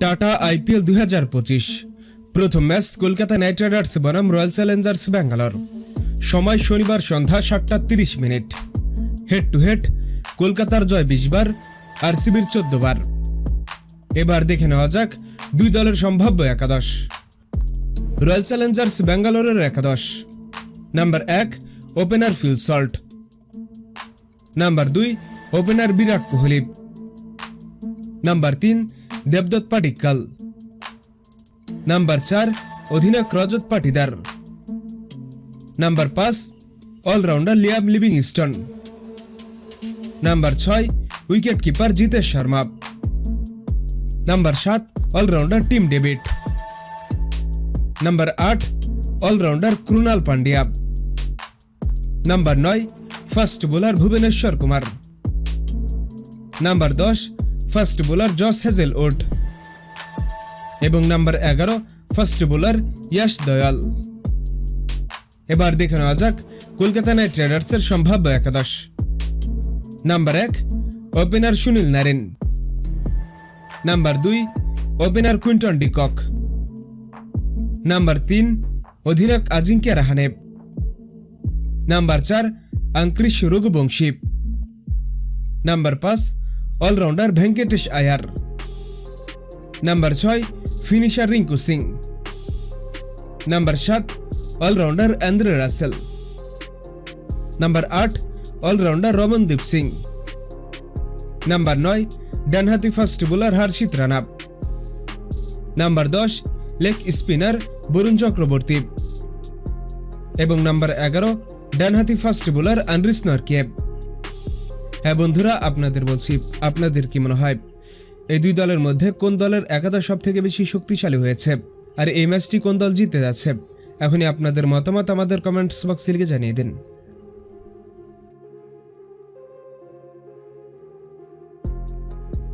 Tata IPL দুই হাজার পঁচিশ। প্রথম ম্যাচ কলকাতা নাইট রাইডার্স বনাম রয়্যাল চ্যালেঞ্জার্স ব্যাঙ্গালোর। সময় শনিবার সন্ধ্যা সাতটা তিরিশ মিনিট। হেড টু হেড কলকাতার জয় বিশ বার আর সিবির চোদ্দ বার এবার দেখে নেওয়া যাক দুই দলের সম্ভাব্য একাদশ। রয়্যাল চ্যালেঞ্জার্স ব্যাঙ্গালোরের একাদশ। নাম্বার এক, ওপেনার ফিল সল্ট। নাম্বার দুই, ওপেনার বিরাট কোহলি। নাম্বার তিন দেবদত্ত পাটিক্কাল নাম্বার চার অধিনায়ক রজত পাটিদার। নাম্বার পাঁচ, all rounder Liam Livingstone. Number ছয়, wicket keeper Jitesh Sharma. Number সাত, all rounder Tim David. Number আট, all rounder Krunal Pandya number নয় fast bowler Bhuvneshwar Kumar. Number দশ fast bowler Josh Hazlewood এবং number এগারো, first bowler Yash Dayal. এবার দেখে নেওয়া যাক কলকাতা নাইট রাইডার্সের সম্ভাব্য একাদশ। নাম্বার এক, ওপেনার সুনীল নারেন। নাম্বার দুই, opener Quinton de Kock number তিন, অধিনায়ক আজিঙ্ক্য রাহানে নাম্বার চার আঙ্ক্রিশ রঘুবংশী। নাম্বার পাঁচ all rounder Venkatesh Iyer. Number ছয়, ফিনিশার রিঙ্কু সিং। নাম্বার সাত, all rounder Andre Russell. Number আট, all rounder Ramandeep Singh. Number নয়, ডানহাতি fast bowler Harshit Rana. Number দশ, লেগ স্পিনার বরুণ চক্রবর্তী। এবং নাম্বার এগারো, ডানহাতি ফাস্ট বোলার আনরিস নরকিয়েব। হ্যাঁ বন্ধুরা, আপনাদের বলছি, আপনাদের কি মনে হয় এই দুই দলের মধ্যে কোন দলের একাদশ সব থেকে বেশি শক্তিশালী হয়েছে? আর এই ম্যাচটি কোন দল জিতে যাচ্ছে? এখনই আপনাদের মতামত আমাদের কমেন্টস বক্সে লিখে জানিয়ে দিন।